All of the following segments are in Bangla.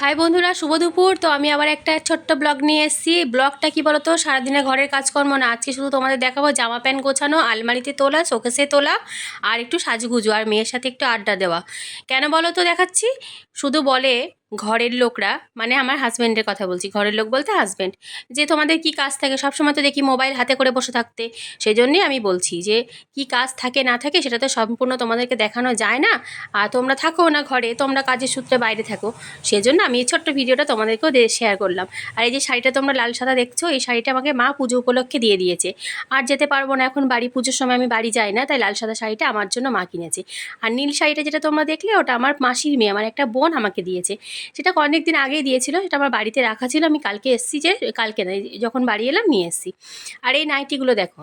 হাই বন্ধুরা, শুভ দুপুর। তো আমি আবার একটা ছোট্ট ব্লগ নিয়ে এসেছি। ব্লগটা কি বলতো সারাদিনে ঘরের কাজকর্ম না, আজকে শুধু তোমাদের দেখাবো জামা প্যান্ট গোছানো, আলমারিতে তোলা চোখেসে তোলা, আর একটু সাজুগুজু, আর মেয়ের সাথে একটু আড্ডা দেওয়া। কেন বলো তো দেখাচ্ছি? শুধু বলে ঘরের লোকরা মানে আমার হাজব্যান্ডের কথা বলছি, ঘরের লোক বলতে হাজব্যান্ড যে তোমাদের কি কাজ থাকে? সবসময় তো দেখি মোবাইল হাতে করে বসে থাকতে। সেই জন্যই আমি বলছি যে, কি কাজ থাকে, না থাকে, সেটা তো সম্পূর্ণ তোমাদেরকে দেখানো যায় না। আর তোমরা থাকো না ঘরে, তোমরা কাজের সূত্রে বাইরে থাকো। সেজন্য আমি এই ছোট্ট ভিডিওটা তোমাদেরকেও শেয়ার করলাম। আর এই যে শাড়িটা তোমরা লাল সাদা দেখছ, এই শাড়িটা আমাকে মা পুজো উপলক্ষে দিয়ে দিয়েছে। আর যেতে পারব না এখন বাড়ি, পুজোর সময় আমি বাড়ি যাই না, তাই লাল সাদা শাড়িটা আমার জন্য মা কিনেছে। আর নীল শাড়িটা যেটা তোমরা দেখলে, ওটা আমার মাসির মেয়ে, আমার একটা বোন আমাকে দিয়েছে। সেটা অনেক দিন আগেই দিয়েছিল, সেটা আমার বাড়িতে রাখা ছিল, আমি কালকে এসেছি যে, কালকে না যখন বাড়ি এলাম নিয়ে এসেছি। আর এই নাইটিগুলো দেখো।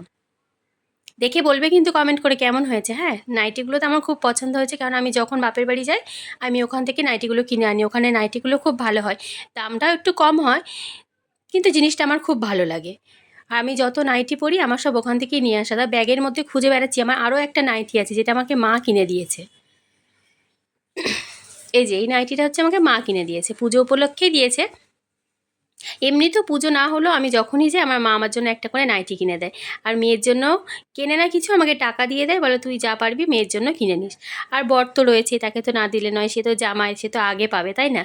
দেখে বলবে কিন্তু কমেন্ট করে কেমন হয়েছে হ্যাঁ? নাইটিগুলো তো আমার খুব পছন্দ হয়েছে, কারণ আমি যখন বাপের বাড়ি যাই, আমি ওখান থেকে নাইটিগুলো কিনে আনি। ওখানে নাইটিগুলো খুব ভালো হয়। দামটাও একটু কম হয়, কিন্তু জিনিসটা আমার খুব ভালো লাগে। আর আমি যত নাইটি পরি, আমার সব ওখান থেকেই নিয়ে আসা। ব্যাগের মধ্যে খুঁজে বেড়াচ্ছি। আমার আরও একটা নাইটি আছে, যেটা আমাকে মা কিনে দিয়েছে। এই যে, এই নাইটিটা হচ্ছে আমাকে মা কিনে দিয়েছে, পুজো উপলক্ষেই দিয়েছে। এমনি তো পুজো না হলেও আমি যখনই যাই, আমার মা আমার জন্য একটা করে নাইটি কিনে দেয়। আর মেয়ের জন্য কেনে না কিছু আমাকে টাকা দিয়ে দেয়, বলে তুই যা পারবি মেয়ের জন্য কিনে নিস। আর বর তো রয়েছে, তাকে তো না দিলে নয়, সে তো জামাই, সে তো আগে পাবে, তাই না?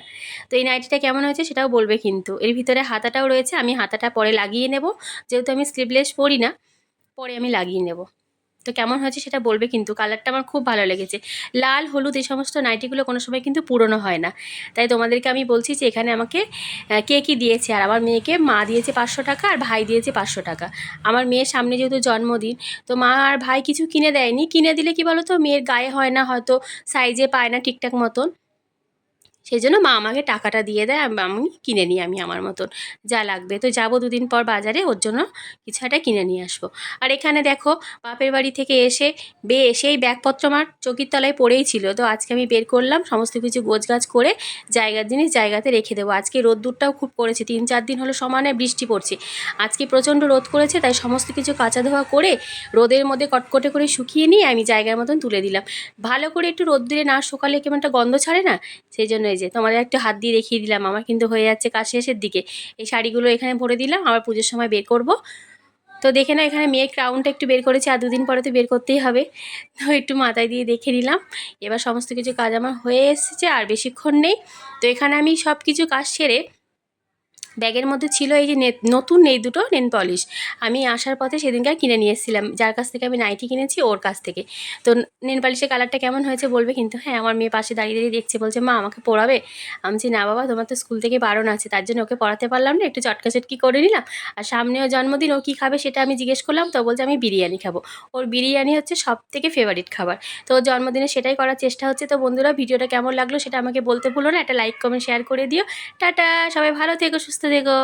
তো এই নাইটিটা কেমন হয়েছে সেটাও বলবে কিন্তু। এর ভিতরে হাতাটাও রয়েছে, আমি হাতাটা পরে লাগিয়ে নেব। যেহেতু আমি স্লিভলেস পরি না, পরে আমি লাগিয়ে নেব। তো কেমন হয়েছে সেটা বলবে কিন্তু কালারটা আমার খুব ভালো লেগেছে। লাল, হলুদ এই সমস্ত নাইটিগুলো কোনো সময় কিন্তু পুরনো হয় না। তাই তোমাদেরকে আমি বলছি যে এখানে আমাকে কে কী দিয়েছে? আর আমার মেয়েকে মা দিয়েছে পাঁচশো টাকা আর ভাই দিয়েছে পাঁচশো টাকা। আমার মেয়ের সামনে যেহেতু জন্মদিন, তো মা আর ভাই কিছু কিনে দেয়নি। কিনে দিলে কি বলো তো মেয়ের গায়ে হয় না হয়তো সাইজে পায় না ঠিকঠাক মতন। সেই জন্য মা আমাকে টাকাটা দিয়ে দেয়, আমি কিনে নিই আমি আমার মতন। যা লাগবে। তো যাব দুদিন পর বাজারে, ওর জন্য কিছু একটা কিনে নিয়ে আসব। আর এখানে দেখো, বাপের বাড়ি থেকে এসে বে সেই ব্যাগপত্র আমার চকির তলায় পড়েই ছিল। তো আজকে আমি বের করলাম, সমস্ত কিছু গোছগাছ করে জায়গার জিনিস জায়গাতে রেখে দেবো। আজকে রোদ্দুরটাও খুব পড়েছে, তিন চার দিন হলো সমানে বৃষ্টি পড়ছে। আজকে প্রচণ্ড রোদ করেছে, তাই সমস্ত কিছু কাঁচা ধোয়া করে রোদের মধ্যে কটকটে করে শুকিয়ে নিয়ে আমি জায়গার মতন তুলে দিলাম। ভালো করে একটু রোদ্দুরে না শুকালে কেমন একটা গন্ধ ছাড়ে না? সেই জন্য যে তোমাদের একটু হাত দিয়ে দেখিয়ে দিলাম, আমার কিন্তু হয়ে যাচ্ছে কাজ শেষের দিকে। এই শাড়িগুলো এখানে ভরে দিলাম, আবার পুজোর সময় বের করব। তো দেখে না এখানে মেয়ের ক্রাউনটা একটু বের করেছি, আর দুদিন পরে তো বের করতেই হবে। তো একটু মাথায় দিয়ে দেখে নিলাম। এবার সমস্ত কিছু কাজ আমার হয়ে এসেছে, আর বেশিক্ষণ নেই। তো এখানে আমি সব কিছু কাজ সেরে ব্যাগের মধ্যে ছিল এই যে নতুন এই দুটো নেন পলিশ। আমি আসার পথে সেদিনকার কিনে নিয়ে এসেছিলাম। যার কাছ থেকে আমি নাইটি কিনেছি, ওর কাছ থেকে। তো নেন পলিশের কালারটা কেমন হয়েছে বলবে? কিন্তু হ্যাঁ আমার মেয়ে পাশে দাঁড়িয়ে দাঁড়িয়ে দেখছে, বলছে, মা, আমাকে পড়াবে? আমি না বাবা, তোমার তো স্কুল থেকে বারণ আছে, তার জন্য ওকে পড়াতে পারলাম না, একটু চটকা চটকি করে নিলাম। আর সামনেও জন্মদিন, ও কী খাবে সেটা আমি জিজ্ঞেস করলাম, তো বলছে, আমি বিরিয়ানি খাব। ওর বিরিয়ানি হচ্ছে সব থেকে ফেভারিট খাবার। তো জন্মদিনে সেটাই করার চেষ্টা হচ্ছে। তো বন্ধুরা, ভিডিওটা কেমন লাগল সেটা আমাকে বলতে ভুলো না। একটা লাইক কমেন্ট শেয়ার করে দিও। টাটা! সবাই ভালো থেকো, সুস্থ থেকো